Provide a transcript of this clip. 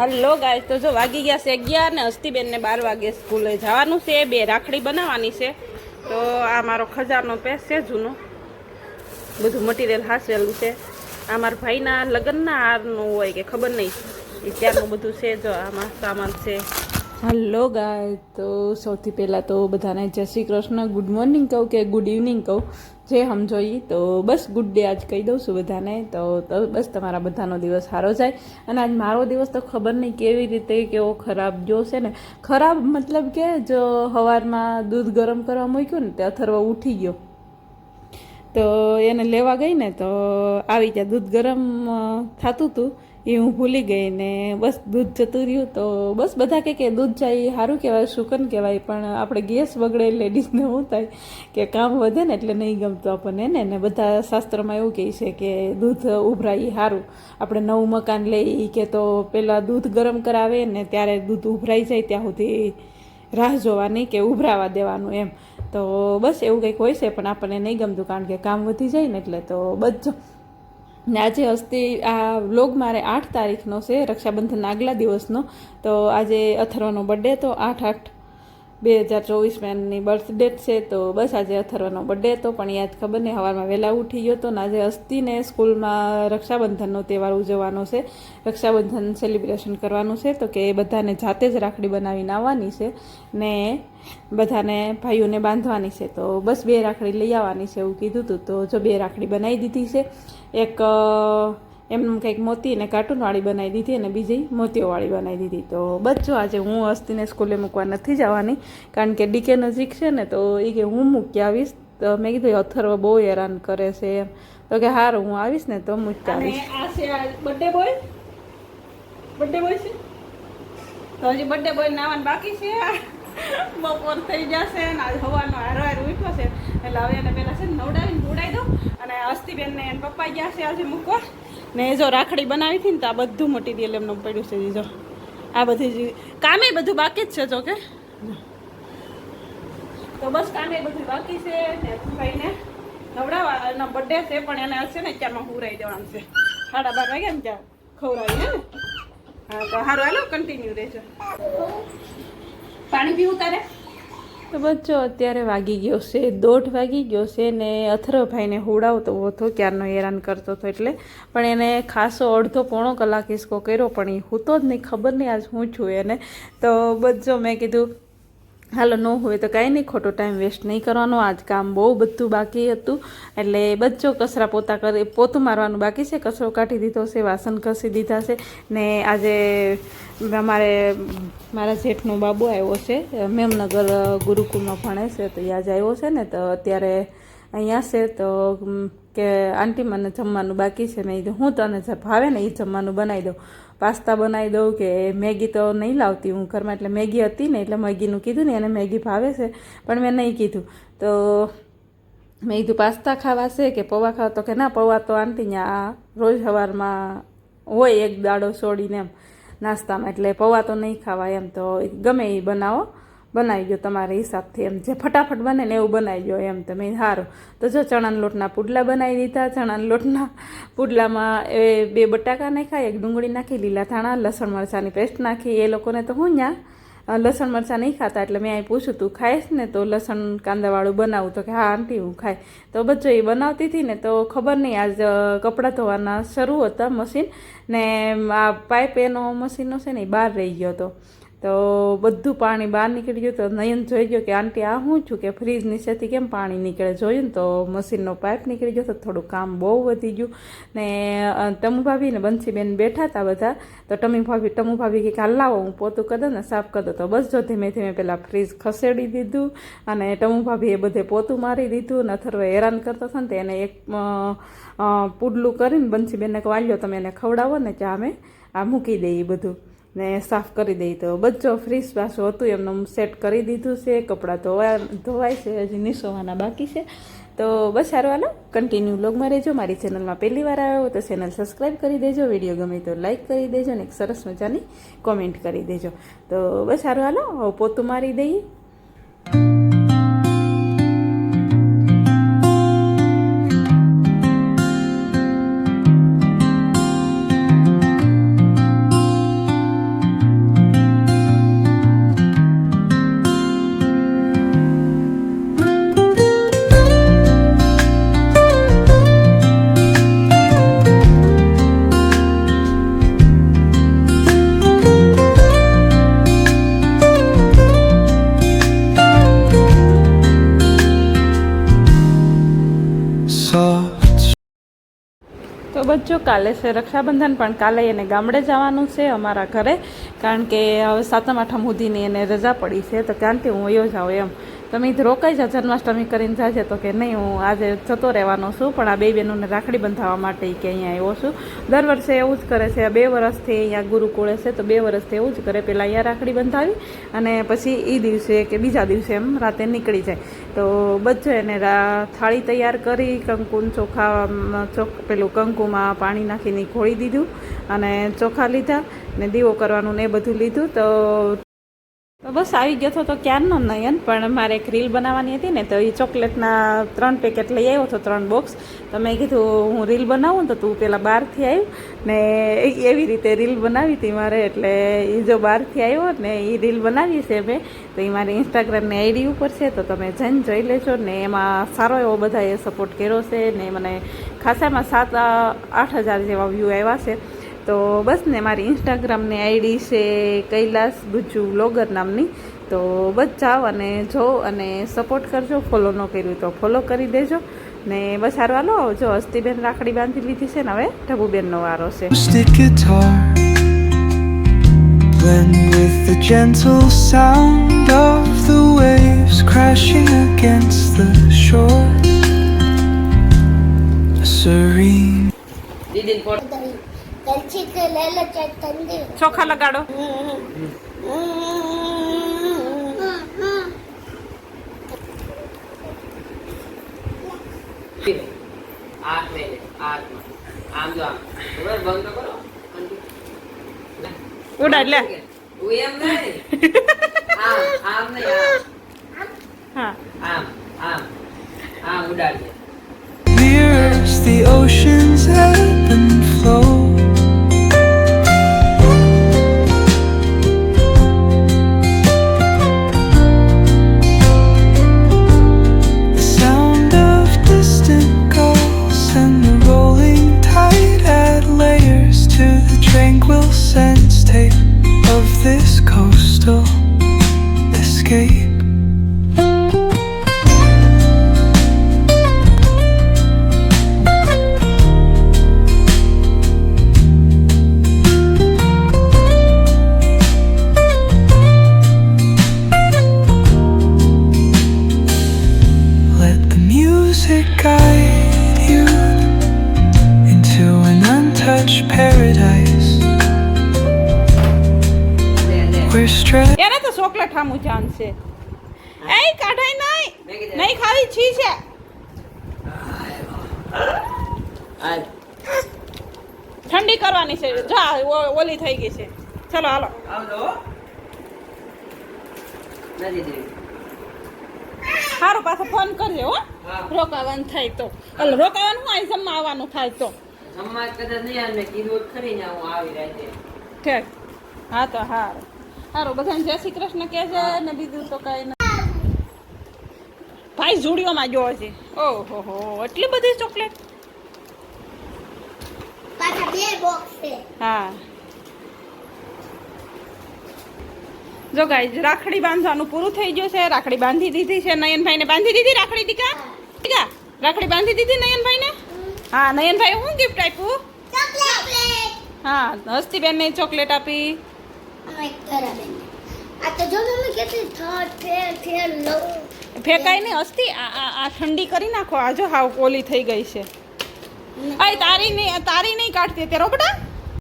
Hello ગાય તો જો વાગી ગયા છે અગિયાર ને હસ્તીબેનને બાર વાગે સ્કૂલે જવાનું છે. બે રાખડી બનાવવાની છે. તો આ મારો ખજાનો પેસ છે, જૂનો. બધું મટીરિયલ હાસવેલું છે. આ મારા ભાઈના લગ્નના હારનું હોય કે ખબર નહીં. એ ત્યારનું બધું છે, જો આમાં સામાન છે. હલો ગાય તો સૌથી પહેલાં તો બધાને જય શ્રી કૃષ્ણ. ગુડ મોર્નિંગ કહું કે ગુડ ઇવનિંગ કહું? જે સમજોઈ તો બસ ગુડ ડે આજ કહી દઉં છું બધાને. તો બસ તમારા બધાનો દિવસ સારો જાય. અને આજ મારો દિવસ તો ખબર નહીં કેવી રીતે કેવો ખરાબ જો છે ને. ખરાબ મતલબ કે જો સવારમાં દૂધ ગરમ કરવા મૂક્યું ને, તે અથર્વ ઉઠી ગયો. તો એને લેવા ગઈ ને, તો આવી ત્યાં દૂધ ગરમ થતું હતું એ હું ભૂલી ગઈ ને બસ દૂધ જતું રહ્યું તો બસ બધા કહે કે દૂધ જાય સારું કહેવાય, શુકન કહેવાય, પણ આપણે ગેસ બગડે લેડીઝને શું થાય કે કામ વધે ને એટલે નહીં ગમતું આપણને, ને બધા શાસ્ત્રમાં એવું કહે છે કે દૂધ ઉભરાય સારું આપણે નવું મકાન લઈ કે તો પહેલાં દૂધ ગરમ કરાવે ને ત્યારે દૂધ ઉભરાઈ જાય ત્યાં સુધી રાહ જોવાની કે ઉભરાવા દેવાનું એમ. તો બસ એવું કંઈક હોય છે, પણ આપણને નહીં ગમતું કારણ કે કામ વધી જાય ને એટલે તો બધું ને આજે હસ્તી આ વ્લોગ મારે આઠ તારીખનો છે, રક્ષાબંધન આગલા દિવસનો. તો આજે અથર્વનો બર્થડે તો આઠ આઠ બે હજાર ચોવીસમાં બર્થ ડેટ છે તો બસ આજે અથર્વનો બર્થડે હતો, પણ યાદ ખબર નહીં સવારમાં વહેલા ઉઠી ગયો હતો ને આજે હસ્તીને સ્કૂલમાં રક્ષાબંધનનો તહેવાર ઉજવવાનો છે. રક્ષાબંધન સેલિબ્રેશન કરવાનું છે, તો કે બધાને જાતે જ રાખડી બનાવીને આવવાની છે ને બધાને ભાઈઓને બાંધવાની છે. તો બસ બે રાખડી લઈ આવવાની છે એવું કીધું હતું તો જો બે રાખડી બનાવી દીધી છે, એક અ, એમ કંઈક મોતી અને કાર્ટૂનવાળી બનાવી દીધી અને બીજી મોતીઓવાળી બનાવી દીધી. તો બચ્ચો આજે હું અસ્તીને સ્કૂલે મૂકવા નથી જવાની કારણ કે ડીકે નજીક છે ને તો એ કે હું મૂકી આવીશ. તો મેં કીધું અથર્વ બહુ હેરાન કરે છે એમ. તો કે હાર હું આવીશ ને તો મૂકી આવીશ. આ છે બર્થડે બોય બર્થડે બોય છે? તો હજી બર્થડે બોય નાવાનું બાકી છે. બપોર થઈ જશે ને આજ હવાનો હારો હાર ઉઠ્યો છે. એટલે હવે એને પહેલાં છે ને નવડાવીને ઉડાવી દઉં. અને અસ્તી બેનને એને પપ્પા ગયા છે આજે મૂકવા. ને જો રાખડી બનાવી હતી ને તો આ બધું મટીરિયલ એમનું પડ્યું છે જો આ બધી કામે બધું બાકી જ છે જો કે. તો બસ કામે બધું બાકી છે ને ભાઈને નવડાવવા, એનો બર્થડે છે, પણ એને હશે ને અત્યારમાં હુરાઈ દેવાનું છે. સાડા બાર વાગ્યા ને ત્યાં ખવડાવી, હા? તો સારું હાલો કન્ટિન્યુ રહેજો. પાણી પીવું તારે? તો બચ્ચો અત્યારે વાગી ગયો છે, દોઢ વાગી ગયો છે ને અથરભાઈને હુડાવતો હતો, ક્યારનો હેરાન કરતો હતો એટલે. પણ એને ખાસો અડધો પોણો કલાક હિસકો કર્યો, પણ એ હું તો જ નહીં, ખબર નહીં આજ હું છું એને. તો બચ્ચો મેં કીધું હાલો, ન હોય તો કાંઈ નહીં. ખોટો ટાઈમ વેસ્ટ નહીં કરવાનો. આજ કામ બહુ બધું બાકી હતું. એટલે બચ્ચો કચરા પોતા કરી, પોતું મારવાનું બાકી છે. કચરો કાઢી દીધો છે, વાસણ ઘસી દીધા છે. ને આજે અમારે મારા જેઠનો બાબુ આવ્યો છે. મેમનગર ગુરુકુળમાં ભણે છે તો એ આજે આવ્યો છે ને, તો અત્યારે અહીંયા છે તો કે આંટી મને જમવાનું બાકી છે મેં કીધું હું તને ભાવે ને એ જમવાનું બનાવી દઉં. પાસ્તા બનાવી દઉં કે મેગી તો નહીં લાવતી હું ઘરમાં, એટલે મેગી હતી ને એટલે મેગીનું કીધું ને એને મેગી ભાવે છે, પણ મેં નહીં કીધું. તો મેં કીધું પાસ્તા ખાવા છે કે પૌવા ખાવા? તો કે ના, પૌવા તો આંટી ત્યાં રોજ સવારમાં હોય એક દાડો છોડીને એમ નાસ્તામાં, એટલે પૌવા તો નહીં ખાવા એમ તો ગમે એ બનાવો. બનાવી ગયો તમારા હિસાબથી એમ. જે ફટાફટ બને ને એવું બનાવી ગયો એમ તમે. સારું તો જો ચણાના લોટના પુડલા બનાવી દીધા. ચણાના લોટના પુડલામાં એ બે બટાકા નાખ્યા, એક ડુંગળી નાખી, લીલા ધાણા, લસણ મરચાંની પેસ્ટ નાખી. એ લોકોને તો હું ત્યાં લસણ મરચાં નહીં ખાતા. એટલે મેં અહીં પૂછ્યું, તું ખાઈશ ને તો લસણ કાંદાવાળું બનાવું? તો કે, હા, આંટી, હું ખાય તો બચ્ચો એ બનાવતી હતી ને તો ખબર નહીં. આજ કપડાં ધોવાના શરૂ હતા મશીન ને, આ પાઇપ એનો મશીનનો છે ને એ બહાર રહી ગયો હતો. તો બધું પાણી બહાર નીકળી ગયું તો નયન જોઈ ગયો કે, આંટી, આ હું છું? કે ફ્રીજ નીચેથી કેમ પાણી નીકળે? જોયું ને તો મશીનનો પાઇપ નીકળી ગયો તો થોડું કામ બહુ વધી ગયું. ને ટમુ ભાભી ને બંસીબેન બેઠા હતા બધા. તો ટમી ભાભી ટમુ ભાભી કે, હાલ લાવો, હું પોતું કરી ને, સાફ કરી તો બસ જો ધીમે ધીમે પહેલાં ફ્રીજ ખસેડી દીધું અને ટમુ ભાભી એ બધે પોતું મારી દીધું ને અથર્વ હેરાન કરતો હતો ને તો એને એક પુડલું કરીને બંસીબેનને વાલ્યો, તમે એને ખવડાવો ને ચા અમે. આ મૂકી દઈએ બધું. ને સાફ કરી દઈ તો બચ્ચો ફ્રીજ પાછું હતું એમનું સેટ કરી દીધું છે, કપડાં ધોવા, ધોવાય છે, હજી નિસોવાના બાકી છે. તો બસ હાલો. કન્ટિન્યુ બ્લોગમાં રહેજો. મારી ચેનલમાં પહેલી વાર આવ્યો તો ચેનલ સબસ્ક્રાઈબ કરી દેજો. વીડિયો ગમે તો લાઇક કરી દેજો ને એક સરસ મજાની કોમેન્ટ કરી દેજો. તો બસ હાલો. પોતું મારી દઈએ. બચ્ચો, કાલે છે રક્ષાબંધન, પણ કાલે એને ગામડે જવાનું છે અમારા ઘરે. કારણ કે હવે સાતમ, આઠમ સુધીની એને રજા પડી છે. તો ત્યાંથી હું વયો જાઉં એમ તમે રોકાઈ જા, જન્માષ્ટમી કરીને જાજે. તો કે નહીં, હું આજે જતો રહેવાનો છું, પણ આ બે બહેનોને રાખડી બંધાવવા માટે કે અહીંયા આવ્યો છું. દર વર્ષે એવું જ કરે છે. બે વર્ષથી અહીંયા ગુરુકુળે છે. તો બે વર્ષથી એવું જ કરે. પહેલાં અહીંયા રાખડી બંધાવી અને પછી એ દિવસે કે બીજા દિવસે એમ રાતે નીકળી જાય. તો બધું એને થાળી તૈયાર કરી કંકુન ચોખા ચોખ પેલું કંકુમાં પાણી નાખીને ઘોળી દીધું અને ચોખા લીધા ને દીવો કરવાનું ને એ બધું લીધું. તો તો બસ આવી ગયો હતો તો ક્યારનો નયન? પણ મારે એક રીલ બનાવવાની હતી ને, તો એ ચોકલેટના ત્રણ પેકેટ લઈ આવ્યો હતો, ત્રણ બોક્સ તો મેં કીધું, હું રીલ બનાવું તો તું પેલા બહારથી આવ્યું ને એવી રીતે રીલ બનાવી હતી મારે, એટલે એ જો બહારથી આવ્યો ને એ રીલ બનાવી છે મેં તો એ મારી ઇન્સ્ટાગ્રામની આઈડી ઉપર છે, તો તમે જઈને જોઈ લેજો ને, એમાં સારો એવો બધાએ સપોર્ટ કર્યો છે ને, મને ખાસામાં સાત, આઠ હજાર જેવા વ્યૂ આવ્યા છે. તો બસ ને મારી ઇન્સ્ટાગ્રામની આઈડી છે કૈલાસ બુજુ બ્લોગર નામની તો બસ જાઓ અને જો અને સપોર્ટ કરજો ફોલો ન કર્યું તો ફોલો કરી દેજો ને બસ હારવા લો જો હસ્તીબેન રાખડી બાંધી લીધી છે ને હવે ઢબુબેનનો વારો છે with the gentle sound of the waves crashing against the shore. A serene. ચોખા લગાડો આઠ લે આઠમાં આમ જો આમ બરાબર બંધ તો કરો ઉડાડ લે હું એમ નહીં આમ આમ નહીં હા આમ આમ આમ આમ ઉડાડજે mirrors the ocean's ebb Still, escape એને તો ચોકલેટ જાન છે. એ કાઢાય નહીં. નહીં ખાવી છી છે. ઠંડી કરવાની છે. જા ઓલી થઈ ગઈ છે. ચલો હાલો. સારું પાછો ફોન કરજો હો. રોકાવાનું થાય તો. એટલે રોકાવાનું હોય જમવા આવવાનું થાય તો. જમવા કદાચ નહીં આવે કીધું ખરી ને હું આવી રાતે. ઠીક હા તો હારું. સારું બધાને જય શ્રી કૃષ્ણ કહે છે ને બીજું તો કઈ નહીં ભાઈ ઝુડિયોમાં જોવો છે. ઓહો હો એટલી બધી ચોકલેટ? પાછા બે બોક્સ છે. હા. જો ગાઈઝ રાખડી બાંધવાનું પૂરું થઈ ગયું છે. રાખડી બાંધી દીધી છે નયનભાઈને. બાંધી દીધી રાખડી ટીકા દીકા રાખડી બાંધી દીધી નયનભાઈને? હા નયનભાઈ હું ગિફ્ટ આપ્યું? હા હસ્તીબેનને ચોકલેટ આપી. ફેંકાય નહીં હસ્તી આ ઠંડી કરી નાખો. આ જો હાવ ઓલી થઈ ગઈ છે. તારી નહીં તારી નહીં કાઢતી અત્યારે બેટા.